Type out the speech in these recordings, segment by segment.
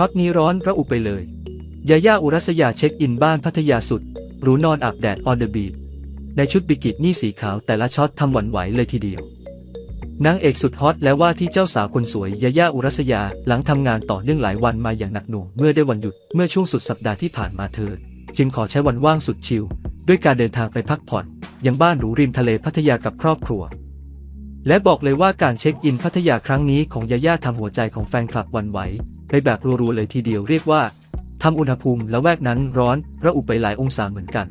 ช็อตนี้ร้อนระอุไปเลย ยาย่าอุรัสยาเช็คอินบ้านพัทยาสุด หรูนอนอาบแดดออนเดอะบีชในชุดบิกินี่สีขาวแต่ละช็อตทำหวั่นไหวเลยทีเดียวนางเอกสุดฮอตและว่าที่เจ้าสาวคนสวยยาย่าอุรัสยาหลังทำงานต่อเนื่องหลายวันมาอย่างหนักหน่วงเมื่อได้วันหยุดเมื่อช่วงสุดสัปดาห์ที่ผ่านมาเธอ จึงขอใช้วันว่างสุดชิลด้วยการเดินทางไปพักผ่อนยังบ้านหรูริมทะเลพัทยากับครอบครัว และบอกเลยว่าการเช็คอินพัทยาครั้งนี้ของยาย่าทำหัวใจของแฟนคลับวันไหวไปแบบรัวๆเลยทีเดียวเรียกว่าทำอุณหภูมิและแวกนั้นร้อนระอุไปหลายองศาเหมือนกัน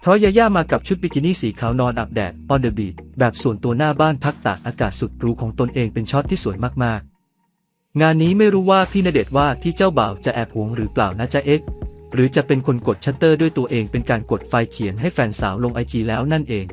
เพราะยาย่ามากับชุดบิกินี่สีขาวนอนอาบแดด on the beach แบบส่วนตัวหน้าบ้านพักตากอากาศสุดหรูของตนเองเป็นช็อตที่สวยมากๆ งานนี้ไม่รู้ว่าพี่ณเดชว่าที่เจ้าบ่าวจะแอบหวงหรือเปล่านะจ๊ะเอ็กหรือจะเป็นคนกดชัตเตอร์ด้วยตัวเองเป็นการกดไฟเขียนให้แฟนสาวลงไอจีแล้วนั่นเอง